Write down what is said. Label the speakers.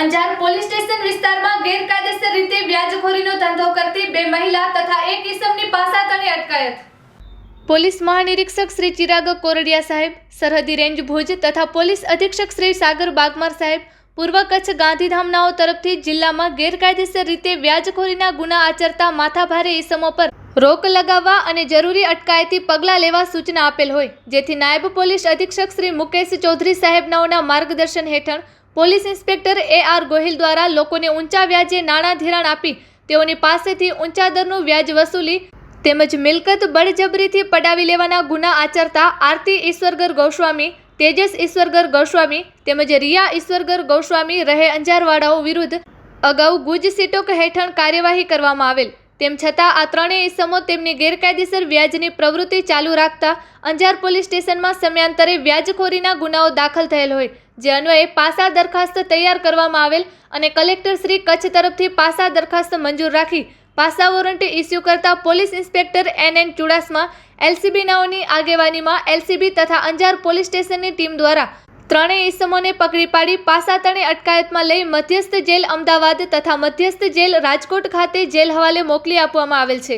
Speaker 1: Anjar police station વિસ્તારમાં ગેરકાયદેસર રીતે વ્યાજખોરીનો ધંધો કરતી બે મહિલા તથા એક ઇસમની પાસાતણે અટકાયત. પોલીસ મહાનિરીક્ષક શ્રી ચિરાગ કોરડિયા સાહેબ, સરહદી રેન્જ ભુજ તથા પોલીસ અધિક્ષક શ્રી સાગર બાગમાર સાહેબ, પૂર્વ કચ્છ ગાંધીધામનાઓ તરફથી જિલ્લામાં ગેરકાયદેસર રીતે વ્યાજખોરીના ગુના આચરતા માથાભારે ઈસમો પર રોક લગાવવા અને જરૂરી અટકાયતી પગલાં લેવા સૂચના આપેલ હોય, જેથી નાયબ પોલીસ અધિક્ષક શ્રી મુકેશ ચૌધરી સાહેબનાઓના માર્ગદર્શન હેઠળ police inspector A R Gohil દ્વારા લોકોને ઊંચા વ્યાજે નાણાં ધિરાણ આપી તેઓની પાસેથી ઊંચા દરનું વ્યાજ વસૂલી તેમજ મિલકત બળજબરીથી પડાવી લેવાના ગુના આચરતા આરતી ઈશ્વરગર ગોસ્વામી, તેજસ ઈશ્વરગર ગોસ્વામી તેમજ રિયા ઈશ્વરગર ગોસ્વામી રહે અંજારવાળાઓ વિરુદ્ધ અગાઉ ગુજ સિટોક હેઠળ કાર્યવાહી કરવામાં આવેલ. તેમ છતાં આ ત્રણેય ઇસમો તેમની ગેરકાયદેસર વ્યાજની પ્રવૃત્તિ ચાલુ રાખતા અંજાર પોલીસ સ્ટેશનમાં સમયાંતરે વ્યાજખોરીના ગુનાઓ દાખલ થયેલ હોય, જે અન્વયે પાસા દરખાસ્ત તૈયાર કરવામાં આવેલ અને કલેક્ટર શ્રી કચ્છ તરફથી પાસા દરખાસ્ત મંજૂર રાખી પાસા વોરંટ ઇસ્યુ કરતા police inspector N N Chudasama, LCB નાઓની આગેવાનીમાં એલસીબી તથા અંજાર પોલીસ સ્ટેશનની ટીમ દ્વારા ત્રણેય ઇસમોને પકડી પાડી પાસાતણે અટકાયતમાં લઈ મધ્યસ્થ જેલ અમદાવાદ તથા મધ્યસ્થ જેલ રાજકોટ ખાતે જેલ હવાલે મોકલી આપવામાં આવેલ છે.